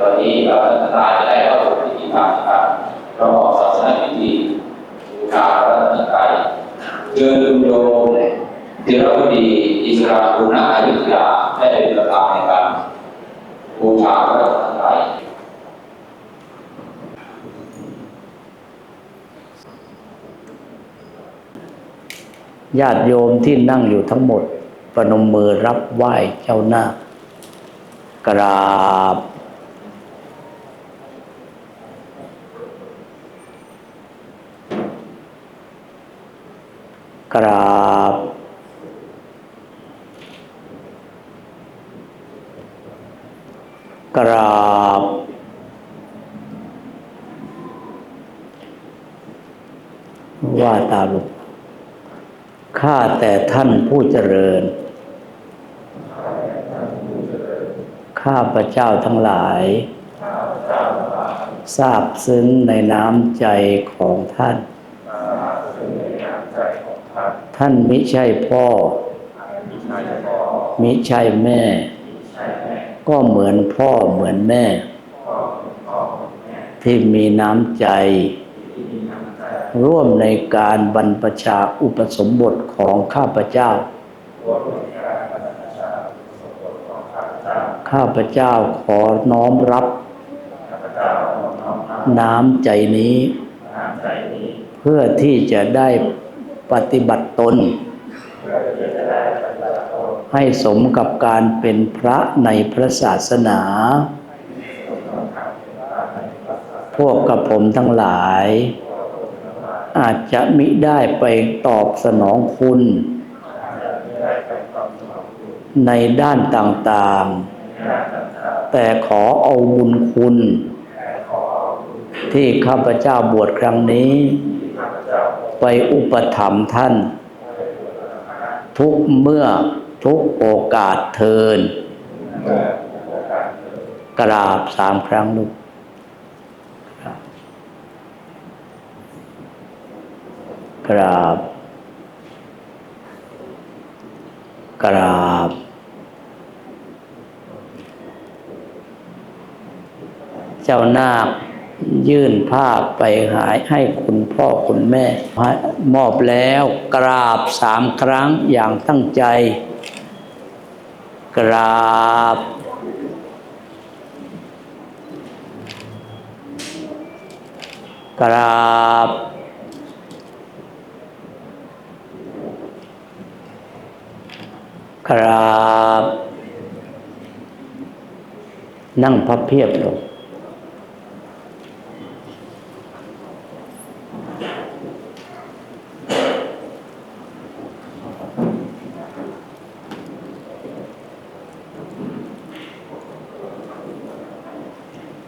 ตอนนี้เราพัฒนาจะได้เข้าสู่พิธีการการประกอบศาสนพิธีบูชาพระรัตนตรัยเชิญคุณโยมธีรวดีอิสราคุณาอยุธยาได้เป็นประธานในการบูชาพระรัตนตรัยญาติโยมที่นั่งอยู่ทั้งหมด ประนมมือรับไหว้เจ้าหน้ากราบ กราบ กราบ ว่าตามลูกข้าแต่ท่านผู้เจริญ ข้าพระเจ้าทั้งหลาย ทราบซึ้งในน้ำใจของท่าน ท่านมิใช่พ่อ มิใช่แม่ ก็เหมือนพ่อเหมือนแม่ ที่มีน้ำใจ ร่วมในการบรรพชาอุปสมบทของข้าพเจ้า ข้าพเจ้าขอน้อมรับ น้ำใจนี้ เพื่อที่จะได้ ปฏิบัติตน ให้สมกับการเป็นพระในพระศาสนา พวกกับผมทั้งหลาย อาจจะมิได้ไปตอบสนองคุณ ในด้านต่างๆ แต่ขอเอาบุญคุณ ที่ข้าพเจ้าบวชครั้งนี้ ไปอุปถัมภ์ท่าน ทุกเมื่อทุกโอกาสเทิน กราบสามครั้งลูกกราบ กราบ เจ้านาค ยื่นผ้าไปหายให้คุณพ่อคุณแม่ มอบแล้วกราบสามครั้งอย่างตั้งใจ กราบ กราบ กราบ นั่งพับเพียบลง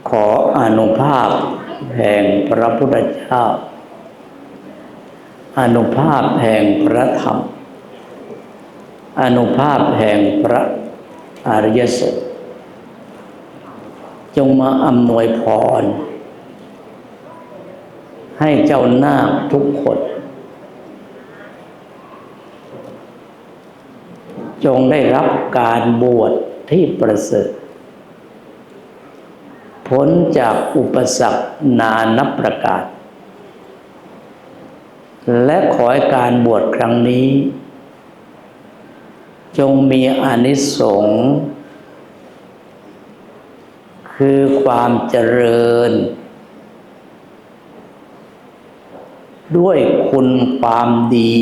ข อนุภาพแห่งพระพุทธเจ้าอนุภาพแห่งพระธรรม อนุภาพแห่งพระอริยสงฆ์จงมาอำนวยพร ให้เจ้านาคทุกคน จงได้รับการบวชที่ประเสริฐ พ้นจากอุปสรรคนานับประการ และขอให้การบวชครั้งนี้ จงมีอนิสงส์คือความเจริญ ด้วยคุณความดี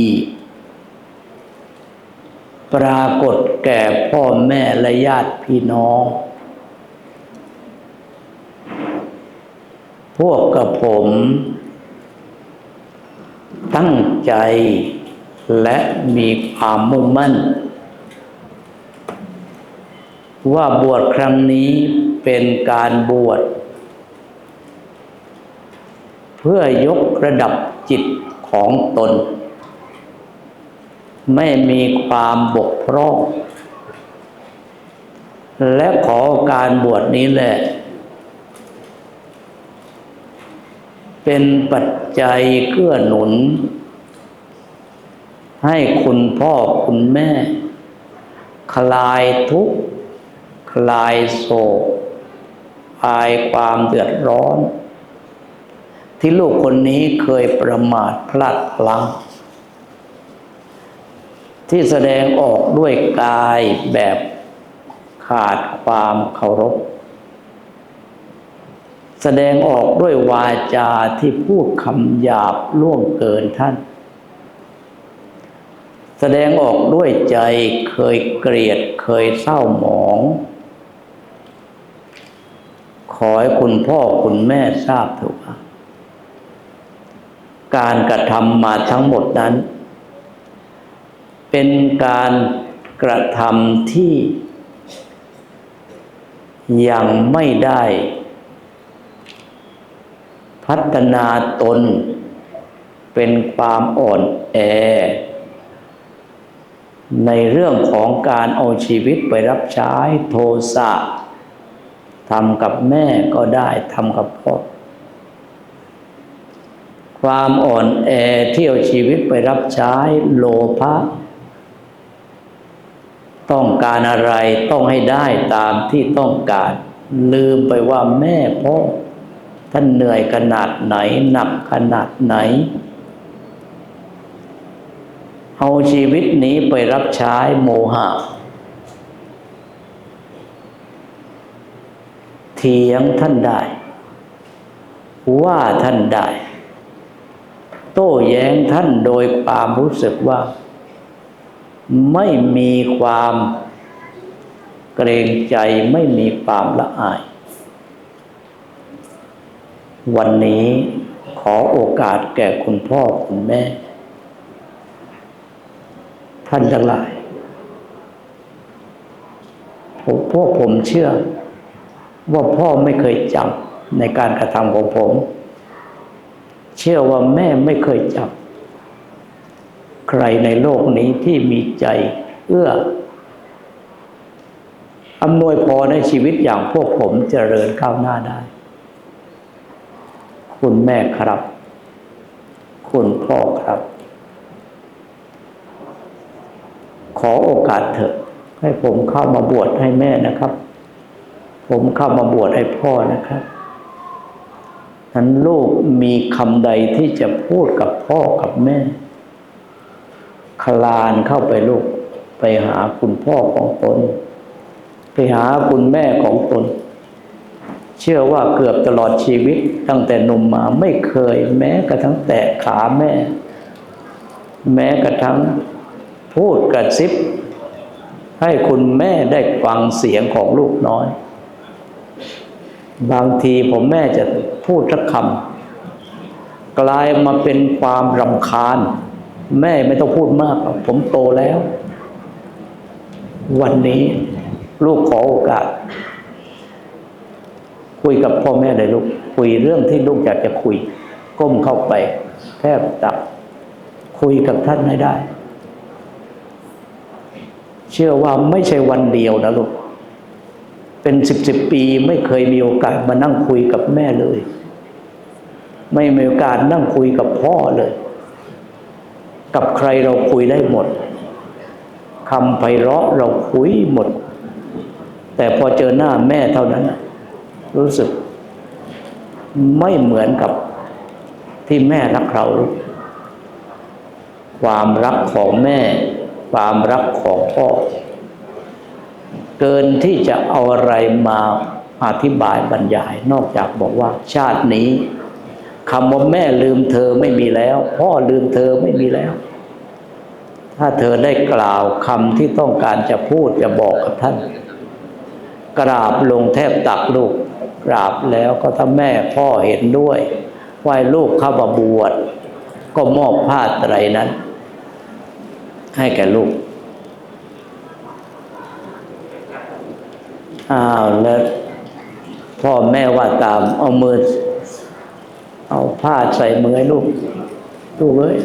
ปรากฏแก่พ่อแม่และญาติพี่น้อง พวกกับผม ตั้งใจและมีความมุ่งมั่น ว่าบวชครั้งนี้เป็นการบวช เพื่อยกระดับจิตของตน ไม่มีความบกพร่องและขอการบวชนี้แหละ เป็นปัจจัยเกื้อหนุน ให้คุณพ่อคุณแม่ คลายทุกข์ คลายโศกคลายความเดือดร้อน ที่ลูกคนนี้เคยประมาทพลัดพลั้งที่แสดงออกด้วยกายแบบขาดความเคารพ แสดงออกด้วยวาจาที่พูดคำหยาบล่วงเกินท่าน แสดงออกด้วยใจเคยเกลียดเคยเศร้าหมอง ขอให้คุณพ่อคุณแม่ทราบเถอะว่าการกระทำมาทั้งหมดนั้น เป็นการกระทำที่ยังไม่ได้ พัฒนาตน เป็นความอ่อนแอ ในเรื่องของการเอาชีวิตไปรับใช้โทสะทำกับแม่ก็ได้ทำกับพ่อความอ่อนแอที่เอาชีวิตไปรับใช้โลภะต้องการอะไรต้องให้ได้ตามที่ต้องการ ลืมไปว่าแม่พ่อ ท่านเหนื่อยขนาดไหน หนักขนาดไหน เอาชีวิตนี้ไปรับใช้โมหะ เถียงท่านได้ ว่าท่านได้ โต้แย้งท่านโดยความรู้สึกว่า ไม่มีความเกรงใจไม่มีความละอาย วันนี้ขอโอกาสแก่คุณพ่อคุณแม่ ท่านทั้งหลายผมพวกผมเชื่อ ว่าพ่อไม่เคยจำในการกระทำของผม เชื่อว่าแม่ไม่เคยจำใครในโลกนี้ที่มีใจเอื้ออำนวยพรในชีวิตอย่างพวกผมเจริญก้าวหน้าได้ คุณแม่ครับ คุณพ่อครับ ขอโอกาสเถอะ ให้ผมเข้ามาบวชให้แม่นะครับ ผมเข้ามาบวชให้พ่อนะครับนั้นลูกมีคำใดที่จะพูดกับพ่อกับแม่ คลานเข้าไปลูก ไปหาคุณพ่อของตน ไปหาคุณแม่ของตน เชื่อว่าเกือบตลอดชีวิตตั้งแต่หนุ่มมาไม่เคย แม้กระทั่งแตะขาแม่ แม้กระทั่งพูดกระซิบ ให้คุณแม่ได้ฟังเสียงของลูกน้อย บางทีผมแม่จะพูดสักคำกลายมาเป็นความรำคาญ แม่ไม่ต้องพูดมาก ผมโตแล้ว วันนี้ลูกขอโอกาส คุยกับพ่อแม่เลยลูก คุยเรื่องที่ลูกอยากจะคุย ก้มเข้าไป แทบตักคุยกับท่านให้ได้ เชื่อว่าไม่ใช่วันเดียวนะลูก เป็นสิบสิบปีไม่เคยมีโอกาสมานั่งคุยกับแม่เลย ไม่มีโอกาสนั่งคุยกับพ่อเลย กับใครเราคุยได้หมดคำไพเราะเราคุยหมด แต่พอเจอหน้าแม่เท่านั้นนะ รู้สึก ไม่เหมือนกับที่แม่รักเรา ความรักของแม่ ความรักของพ่อ เกินที่จะเอาอะไรมาอธิบายบรรยาย นอกจากบอกว่า ชาตินี้คำว่าแม่ลืมเธอไม่มีแล้ว พ่อลืมเธอไม่มีแล้ว ถ้าเธอได้กล่าวคำที่ต้องการจะพูดจะบอกกับท่าน กราบลงแทบตักลูก กราบแล้วก็ถ้าแม่พ่อเห็นด้วยว่าให้ลูกเข้ามาบวชก็มอบผ้าไตรนั้น ให้แก่ลูกอ้าวแล้วพ่อแม่ว่าตามเอามือเอาผ้าใส่มือให้ลูก ลูกเอ้ย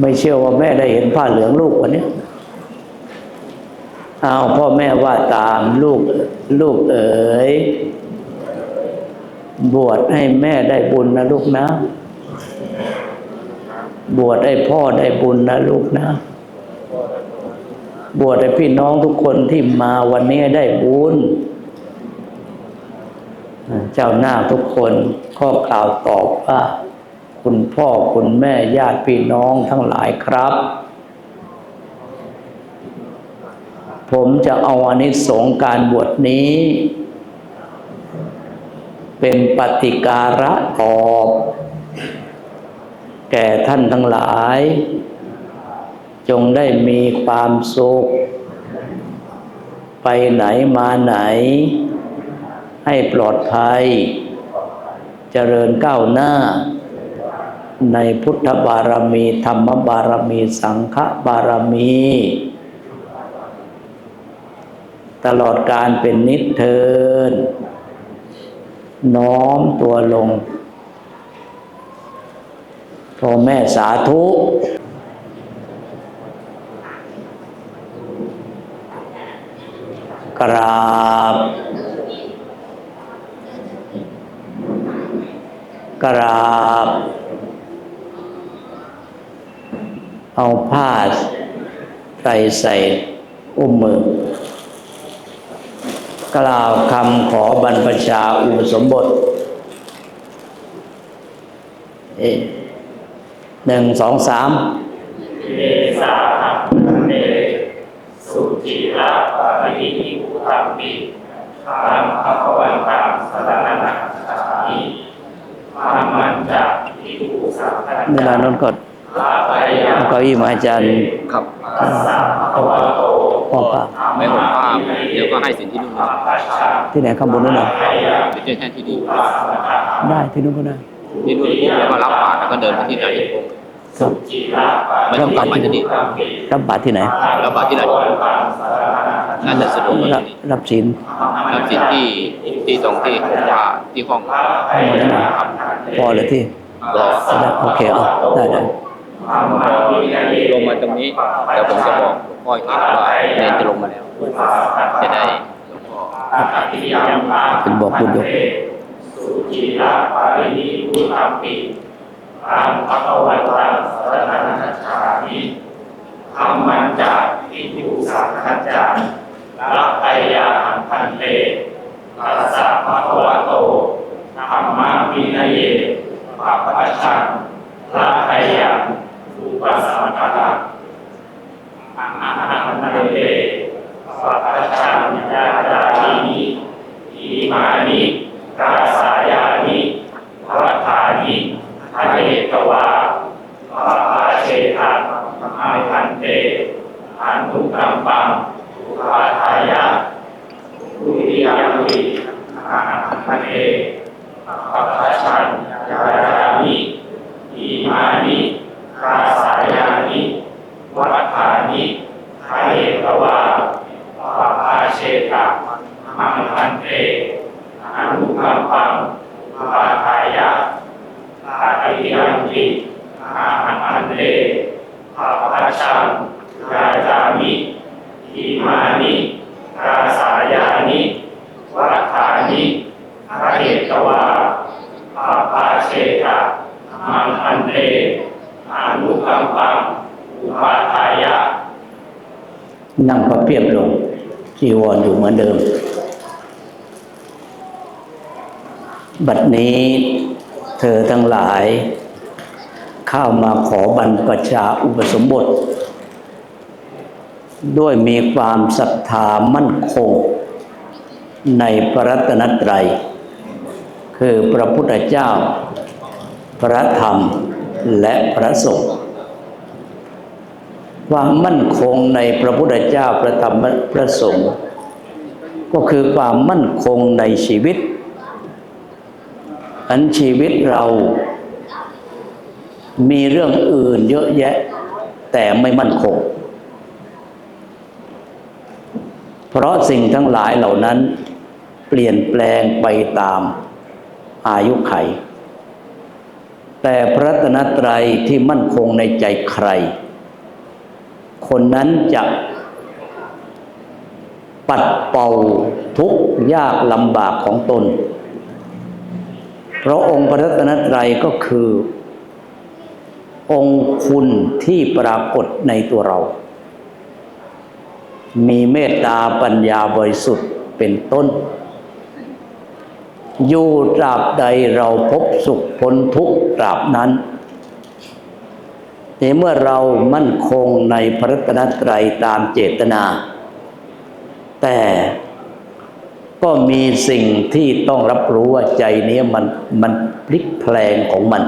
ไม่เชื่อว่าแม่ได้เห็นผ้าเหลืองลูกวันนี้ เอาพ่อแม่ว่าตามลูกลูกเอ๋ย บวชให้แม่ได้บุญนะลูกนะ บวชให้พ่อได้บุญนะลูกนะ บวชให้พี่น้องทุกคนที่มาวันนี้ได้บุญเจ้าหน้าทุกคนก็กล่าวตอบว่า คุณพ่อคุณแม่ญาติพี่น้องทั้งหลายครับ ผมจะเอาอานิสงส์การบวชนี้ เป็นปฏิการะตอบ แก่ท่านทั้งหลาย จงได้มีความสุข ไปไหนมาไหน ให้ปลอดภัย เจริญก้าวหน้าในพุทธบารมี ธรรมบารมี สังฆบารมี ตลอดการเป็นนิเทินน้อมตัวลงพ่อแม่สาธุกราบกราบ เอาผ้าใส่ใส่อุ้มมือ กล่าวคำขอบรรพชาอุปสมบทเอ๊ะหนึ่งสองสามเนสาหังเนสุจิระปะริหิอุตัมปิธรรมภควันตังสรณนังคามิธรรมันจะอิทุสัพพันเวลานั้นก็ลาไปยะเอาเก้าอี้มาให้อาจารย์ครับตัสสะภะคะวะโตพ่อป้า ไม่ห่มผ้าเดี๋ยวก็ให้สินที่นู่นภะคะชาที่ไหนข้างบนนั่นน่ะไปยะเดี๋ยวเจอแค่ที่นี่ปัสสะคะได้ที่นู้นก็ได้ที่นู่นปุ๊บแล้วก็รับบาตรแล้วก็เดินไปที่ไหนครับจิระปะไม่ต้องรับบาตรที่นี่อุตัมปิรับบาตรที่ไหนรับบาตรที่ไหนภะคะวันตังสรณนังคามิน่าจะสะดวกกว่ารับที่นี่รับศีลรับสินที่ที่ตรงที่ผมว่าที่ห้องลาไปยะพอเลยที่รอได้โอเคเอาได้ได้ธรรมะวินัย ลงมาตรงนี้เดี๋ยวผมจะบอกหลวงพ่ออีกทีว่าเนนจะลงมาแล้ว จะได้หลวงพ่ออภิยามมาเป็นบอกบุญยกสุจิระปารินิพุทธัมปิตังภะคะวันตังสรณังคัจฉามิธรรมันจะอิทุสังคัจจาละไตยาหังพันเตตัสสะภะคะวะโตธรรมะวินัยเยปะปะชังละไตยังอุ ปสัมปะทะอะหังนเตปะปะชังยาจามินิอิมานิกาสายานิวัฏฐานิทะเนกวาปาปาเชตาอาพันเตอันทุกัมปังอุปาทายะทุติยาวิอาพันเตปัปปะชันยายามิอิมานิกาสายานิวัฏฐานิทะเนกวาปาปาเชตา มังคันเตอนุกัมปังปาทายะอาติยังติอาหังอันเตภาพั ชังยาจามิอิมานิกาสายานิวัฏฐานิพระเอกวาปาปาเชตะมังคันเตอนุกัมปังอุปาทายะนั่งพระเพียบลงจีวรอยู่เหมือนเดิม บัดนี้เธอทั้งหลาย เข้ามาขอบรรพชาอุปสมบท ด้วยมีความศรัทธามั่นคง ในพระรัตนตรัย คือพระพุทธเจ้า พระธรรมและพระสงฆ์ความมั่นคงในพระพุทธเจ้าพระธรรมพระสงฆ์ก็คือความมั่นคงในชีวิต อันชีวิตเรา มีเรื่องอื่นเยอะแยะ แต่ไม่มั่นคง เพราะสิ่งทั้งหลายเหล่านั้น เปลี่ยนแปลงไปตามอายุไข แต่พระรัตนตรัยที่มั่นคงในใจใคร คนนั้นจะปัดเป่าทุกยากลำบากของตน เพราะองค์พระรัตนตรัยก็คือ องคุณที่ปรากฏในตัวเรา มีเมตตาปัญญาบริสุทธิ์เป็นต้น อยู่ตราบใดเราพบสุขพ้นทุกตราบนั้นในเมื่อเรามั่นคงในพระตนตรัยตามเจตนา แต่ก็มีสิ่งที่ต้องรับรู้ว่าใจนี้มันมันพลิกแพลงของมัน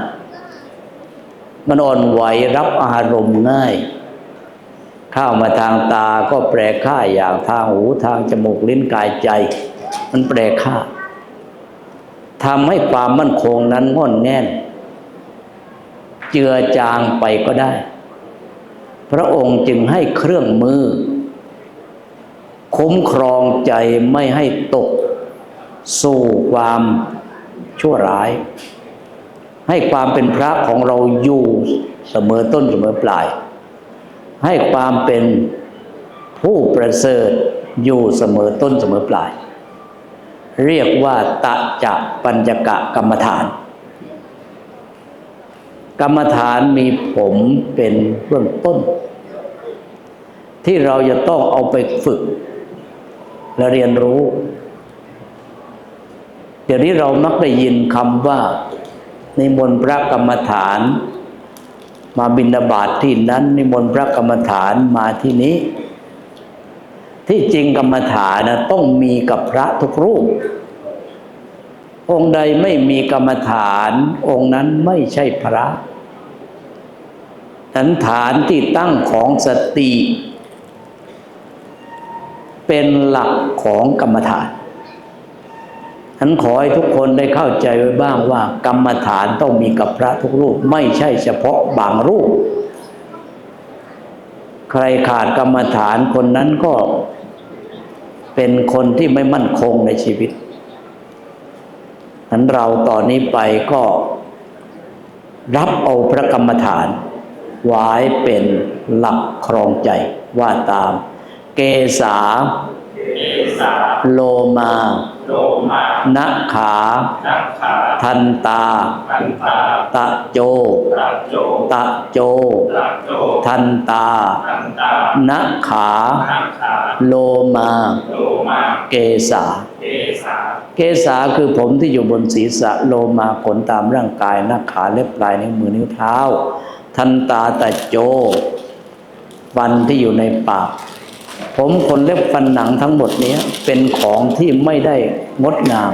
มันอ่อนไหวรับอารมณ์ง่าย เข้ามาทางตาก็แปลค่าอย่างทางหูทางจมูกลิ้นกายใจ มันแปลค่าทำให้ความมั่นคงนั้นงอนแน่น เจือจางไปก็ได้ พระองค์จึงให้เครื่องมือ คุ้มครองใจไม่ให้ตก สู่ความชั่วร้าย ให้ความเป็นพระของเราอยู่เสมอต้นเสมอปลาย ให้ความเป็นผู้ประเสริฐอยู่เสมอต้นเสมอปลาย เรียกว่าตะจะปัญจกะกรรมฐาน กรรมฐานมีผมเป็นเบื้องต้น ที่เราจะต้องเอาไปฝึก และเรียนรู้ เดี๋ยวนี้เรามักได้ยินคำว่า นิมนต์พระกรรมฐาน มาบิณฑบาตทที่นั้น นิมนต์พระกรรมฐานมาที่นี้ ที่จริงกรรมฐานนะต้องมีกับพระทุกรูป องค์ใดไม่มีกรรมฐาน องค์นั้นไม่ใช่พระฐานฐานที่ตั้งของสติ เป็นหลักของกรรมฐาน ฉันขอให้ทุกคนได้เข้าใจไว้บ้างว่ากรรมฐานต้องมีกับพระทุกรูปไม่ใช่เฉพาะบางรูป ใครขาดกรรมฐานคนนั้นก็เป็นคนที่ไม่มั่นคงในชีวิตนั้นเราตอนนี้ไปก็รับเอาพระกรรมฐานไว้เป็นหลักครองใจว่าตาม เกษา สาโลมาโลมานะขานักขาทันตาทันตาตะโจตะโจตะโจตะโจทันตาทันตานะขานักขาโลมาโลมาเกษาเอสาเกษาคือผมที่อยู่บนศีรษะโลมาขนตามร่างกายหน้าขาเล็บปลายนิ้วมือนิ้วเท้า ทันตาตะโจฟันที่อยู่ในปาก ผมขนเล็บฟันหนังทั้งหมดนี้เป็นของที่ไม่ได้งดงาม